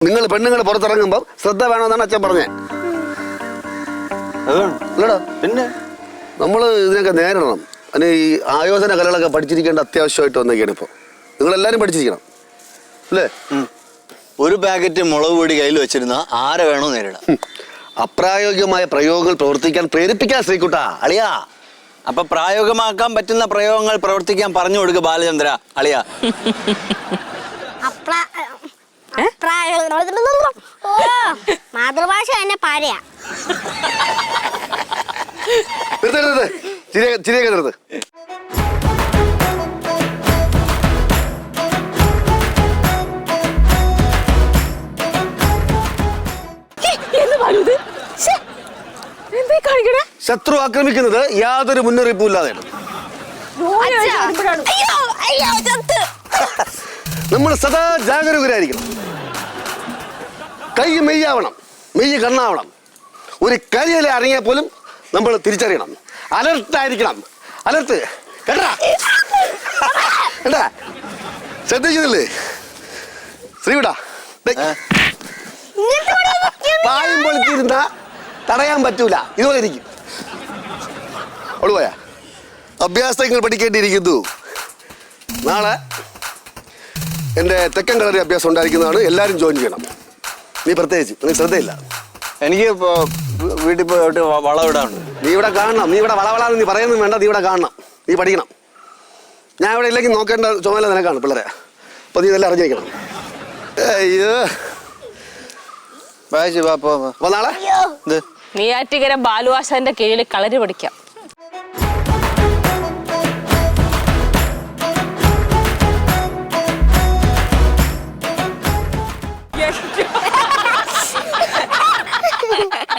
നിങ്ങൾ പെണ്ണുങ്ങൾ പുറത്തിറങ്ങുമ്പോൾ ശ്രദ്ധ വേണമെന്നാണ് അച്ഛൻ പറഞ്ഞേട അല്ലടാ പിന്നെ? നമ്മൾ ഇതിനൊക്കെ നേരിടണം. അതിന് ഈ ആയോധന കലകളൊക്കെ പഠിച്ചിരിക്കേണ്ട അത്യാവശ്യമായിട്ട് വന്നേക്കാണ് ഇപ്പോൾ നിങ്ങളെല്ലാവരും പഠിച്ചിരിക്കണം. അല്ലേ? ഒരു പാക്കറ്റ് മുളക് പൊടി കയ്യിൽ വെച്ചിരുന്ന ആരെ വേണോ നേരിടാം. അപ്രായോഗികമായ പ്രയോഗങ്ങൾ പ്രവർത്തിക്കാൻ പ്രേരിപ്പിക്കാൻ ശ്രീകുട്ട അളിയാ. അപ്പൊ പ്രായോഗികമാക്കാൻ പറ്റുന്ന പ്രയോഗങ്ങൾ പ്രവർത്തിക്കാൻ പറഞ്ഞു കൊടുക്കുക ബാലചന്ദ്ര അളിയ. മാതൃഭാഷ തന്നെ പാരയാ നിർത്ത് നിർത്ത് ചിരിയൊക്കെ ചിരിയൊക്കെ നിർത്ത്. എന്ന് പറയത് എന്താ കാണിക്കണേ? ശത്രു ആക്രമിക്കുന്നത് യാതൊരു മുന്നറിയിപ്പും ഇല്ലാതെയാണ്. അയ്യോ അയ്യോ ചത്ത്. നമ്മൾ സദാ ജാഗരൂകരായിരിക്കണം. കൈ മെയ്യാവണം മെയ്യ് കണ്ണാവണം. ഒരു കരിയില ഇറങ്ങിയാൽ പോലും നമ്മൾ തിരിച്ചറിയണം. അലർട്ടായിരിക്കണം അലർട്ട്. കേട്ടാ? കേട്ടാ? ശ്രദ്ധിക്കുന്നില്ലേ? ശ്രീവിടാ. പായം പൊളിച്ചിരുന്ന തടയാൻ പറ്റൂല. ഇതുപോലെ ഇരിക്കും. ഒളുപോയാ അഭ്യാസങ്ങൾ പഠിക്കേണ്ടിയിരിക്കുന്നു. നാളെ എന്റെ തെക്കൻ കളറി അഭ്യാസം ഉണ്ടായിരിക്കുന്നതാണ്. എല്ലാവരും ജോയിൻ ചെയ്യണം. നീ പ്രത്യേകിച്ച് നിനക്ക് ശ്രദ്ധയില്ല. എനിക്ക് ഇപ്പൊ വീട്ടിൽ പോയിട്ട് വ- നീ ഇവിടെ കാണണം. നീ ഇവിടെ വളവളാന്ന് നീ പറയുന്നത് വേണ്ട നീ ഇവിടെ കാണണം. നീ പഠിക്കണം. ഞാൻ ഇവിടെ ഇല്ലെങ്കിൽ നോക്കേണ്ട ചുമതല നിനക്കാണ് പിള്ളേരെ. അപ്പൊ നീ ഇതെല്ലാം അറിഞ്ഞേക്കണം അയ്യോ. നാളെ നീ ഇത് നെയ്യാറ്റിക്കര ബാലുവാശാന്റെ കീഴിൽ കളരി പഠിക്കാം.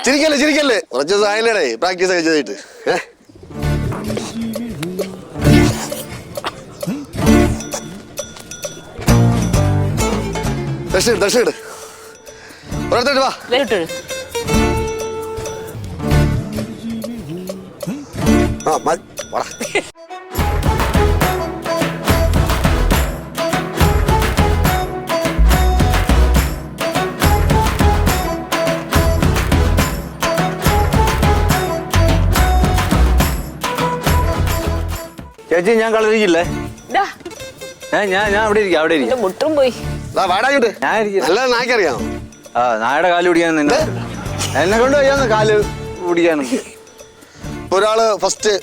ചിരിക്കല്ലേ ചിരിക്കല്ലേ? കുറച്ച് സായല്ലേ പ്രാക്ടീസ് ഒക്കെ ചെയ്തിട്ട്. ദക്ഷിണ ദക്ഷിണ ഒരിടത്തോട്ട് വാ. ആ മതി ചേച്ചി ഞാൻ കളരിക്കില്ലേ? ഞാൻ ഞാൻ ഞാൻ അവിടെ ഇരിക്കാം അവിടെ ഇരിക്കാം. മുട്ടും പോയി. ദാ വാടാ ഇങ്ങോട്ട്. ഞാൻ ഇരിക്കാം. നല്ല നായ്ക്കറിയാം ആ നായുടെ കാൽ പിടിക്കാൻ നിന്നെ. എന്നെ കൊണ്ട് വയ്യാന്ന് കാൽ പിടിക്കാനും. ഒരാൾ ഫസ്റ്റ്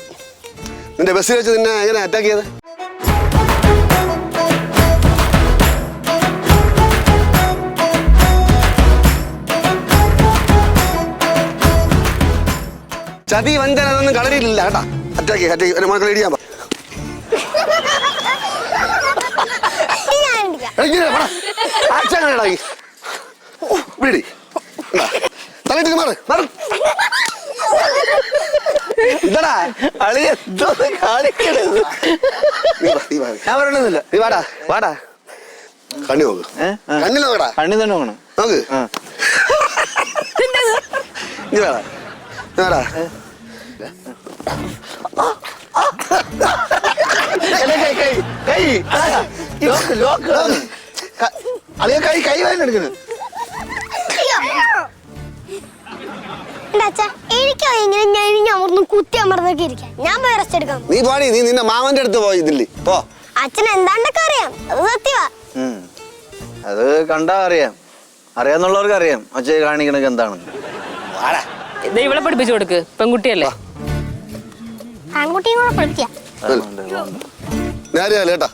നിന്റെ ബസ്സിൽ വെച്ച് നിന്നെ എങ്ങനെ അറ്റാക്ക് ചെയ്ത്? ചതി വഞ്ചന അതൊന്നും കളരിയില്ല കേട്ടാ. അറ്റാക്ക് അറ്റാക്ക് ഒരു മക്കളെ ഇടിയാൻ ഇങ്ങനെ വാടാ. ഇടി. ഇണ്ടാ. തലയിട്ട് മാറ്. മാറ്. ഇതാടാ അളി എന്തോ കാണിക്കണത്. ഞാൻ പറയണമെന്നില്ല നീ വാടാ വാടാ. കണ്ണി നോക്ക്? ആ. നോക്കടാ. കണ്ണി തന്നെ നോക്കണം. നോക്ക്. നീ വേടാ. നീ വേടാ. കൈ കൈ കൈ ലോക്ക്. ലോക്ക്. അളിയ കൈ കൈ. അച്ഛാ എനിക്കോ ഇങ്ങനെ ഞാൻ അമർന്ന് കുത്തി അമർന്നൊക്കെ ഇരിക്കാം. ഞാൻ പോയി റെസ്റ്റ് എടുക്കാം. നീ പോണി നീ നിന്റെ മാമന്റെ അടുത്ത് പോയി ഇതില്ലേ പോ. അച്ഛൻ എന്താണ്ടൊക്കെ അറിയാം. അത് സത്യവാ. അത് കണ്ടാ അറിയാം. അറിയാന്നുള്ളവർക്ക് അറിയാം. ഒച്ച കാണിക്കണത് എന്താണ്? വാടാ. ദേ ഇവളെ പഠിപ്പിച്ചു കൊടുക്ക്. പെൺകുട്ടിയല്ലേ? ആൺകുട്ടിയും കൂടെ പഠിക്കാം അറിയാലോ കേട്ടാ